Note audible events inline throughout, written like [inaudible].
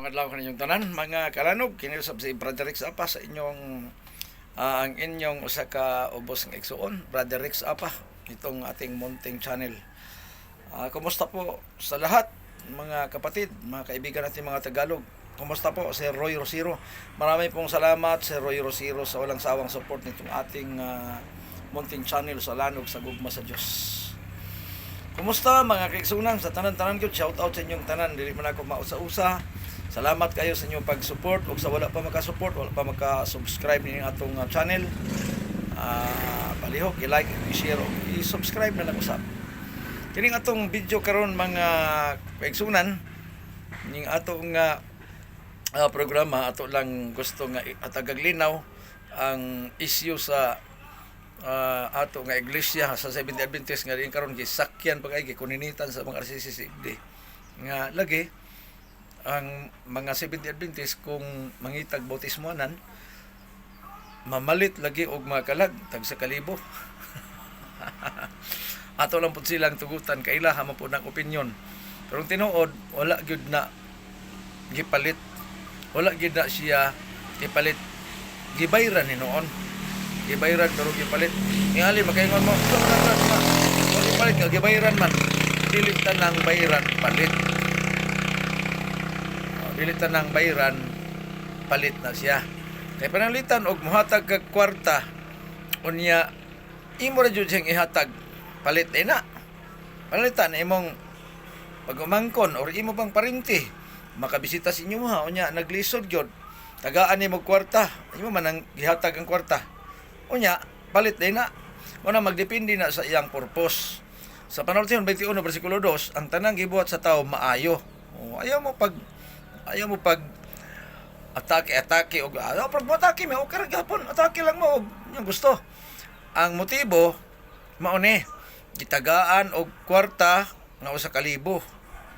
Madlaw kaninyong tanan mga kalanog kinusab si Brother Rex Apa sa inyong ah, ang inyong usa ka ubos ng igsuon Brother Rex Apa itong ating munting channel. Ah, kumusta po sa lahat mga kapatid, mga kaibigan natin mga Tagalog. Kumusta po si Roy Rosiro? Marami pong salamat si Roy Rosiro sa walang sawang support nitong ating ah, munting channel sa Lanog sa Gugma sa Diyos. Kumusta mga kaigsunan sa tanan-tanan ko? Shout out sa inyong tanan. Dili man ako mausa-usa. Salamat kayo sa inyong pag-support. Ug sa wala pa maka-support, wala pa maka-subscribe ning atong uh, channel. Ah, palihok, i-like, i-share, i-subscribe na lang usab. Kining atong video karon mga kaigsunan, ning atong ah, programa ato lang gusto nga hatagag linaw ang issue sa ah, ato nga iglesia sa Seventh Adventist nga rin karon gisakyan pag ay gikuninitan sa mga RCCCD nga lagi ang mga Seventh Adventist kung mangitag bautismoanan mamalit lagi og mga kalag tag sa kalibo. [laughs] Ato lang pud silang tugutan kaila ha po ng opinion pero ang tinuod wala gyud na gipalit. Wala gyud na siya gipalit. Gibayran ni noon gibayran pero gipalit ningali makaingon mo "Ito, ito, ito, ito." Kung gipalit ka gibayran man. Dili tanang bayran palit. Oh, dili tanang bayran palit na siya. Kay panalitan og mohatag kag kwarta unya imo ra jud ihatag palit eh na panalitan imong pag-umangkon or imo pang parinti makabisita sa inyo ha? Unya naglisod gyud tagaan nimo kwarta. Imo man ang gihatag ang kwarta unya palit din na. Una magdepende na sa iyang purpose. Sa panahon 21 bersikulo 2 ang tanang gibuhat sa tao maayo. O, ayaw mo pag ayaw mo pag atake atake og ayaw pag atake mo okay ra gyapon atake lang mo og yung gusto. Ang motibo mao ni gitagaan og kwarta nga usa ka libo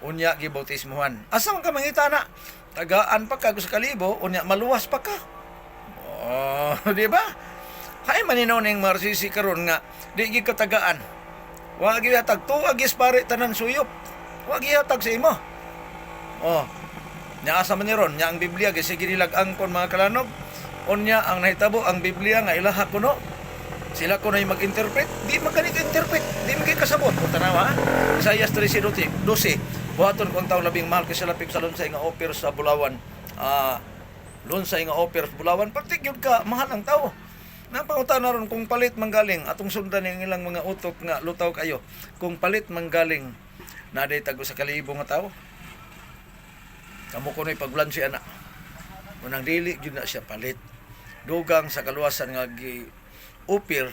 unya gibautismohan. Asa man ka mangita na? Tagaan pa ka sa kalibo unya maluwas pa ka. Oh [laughs] di ba kay maninaw ning marsisi karon nga di gyud katagaan wa gyud hatag tuwa gis pare tanan suyop. Wa gyud hatag sa imo. Oh nya asa man ni ron nya ang biblia gyud sige nilag-ang kon mga kalanog unya ang nahitabo ang biblia nga ilaha kuno. Sila ko na mag-interpret, di magaling interpret di magiging kasabot. Kung tanawa, Isaiah 13, 12, buhaton kung taong labing mahal kasi lapik sa lunsay nga offer sa Bulawan. Ah, lunsay nga offer sa Bulawan, partigyod ka, mahal ang tao. Napanguta na ron kung palit manggaling, atong sundan yung ilang mga utok nga lutaw kayo, kung palit manggaling, na day tago sa kalibo nga tao. Kamu ko na ipaglansi ana. Unang dili, yun na siya palit. Dugang sa kaluwasan nga gi upir.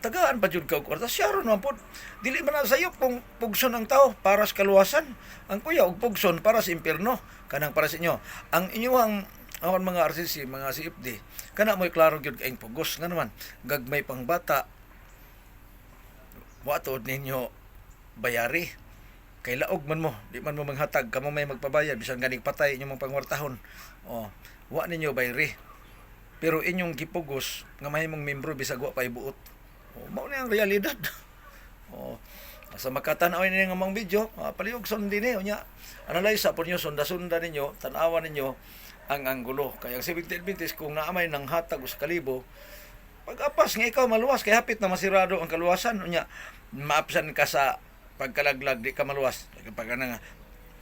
Tagaan pa jud ka og kwarta. Siya ron man pod dili man na sayo kung pugson ang tao para sa kaluwasan. Ang kuya og pugson para sa impierno kanang para sa inyo. Ang inyong awan mga RCC mga CFD kana mo'y klaro gyud kaing pugos. Nga naman gagmay pang bata watod ninyo bayari. Kay laog man mo di man mo manghatag kamo may magpabayad bisan ganing patay inyong mga pangwartahon. Oh wa ninyo bayri pero inyong gipugos nga mahimong membro bisag wa pay buot. O mao ang realidad. [laughs] O sa makatan-aw ni nga mga video, uh, palihog sundin ni unya. Analyze sa punyo sonda-sonda ninyo, tan-awa ninyo ang anggulo. Kaya ang Civic Adventist kung naamay ng hatag sa kalibo, pag-apas nga ikaw maluwas kay hapit na masirado ang kaluwasan unya maapsan ka sa pagkalaglag di ka maluwas pag nga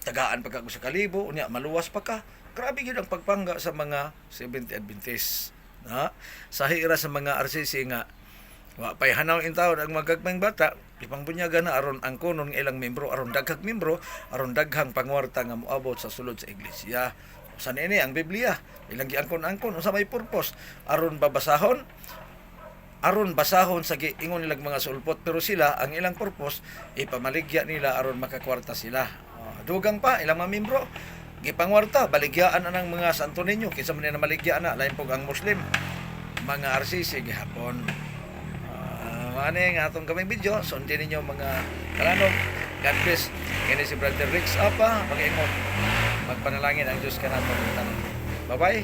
tagaan pa ka sa kalibo unya maluwas pa ka grabe yun ang pagpangga sa mga 70 Adventist. Ha? Sa hira sa mga RCC nga, wa pay hanaw in taon ang magagmang bata, ipangbunyaga na aron ang kunon ilang membro, aron daghang membro, aron daghang pangwarta nga moabot sa sulod sa iglesia. Sa nini ang Biblia, ilang giangkon-angkon unsa may purpose. Aron babasahon aron basahon sa giingon nilang mga sulpot pero sila ang ilang purpose ipamaligya nila aron makakwarta sila. Oh, dugang pa ilang mga membro gipangwarta baligyaan na ng mga santo ninyo. Kinsa man na maligya na lain pog ang muslim. Mga RCC gihapon ano nga atong kaming video sundin ninyo mga kalanog God bless. Kini si Brother Rix apa mag-ingon. Magpanalangin ang Diyos ka nato bye bye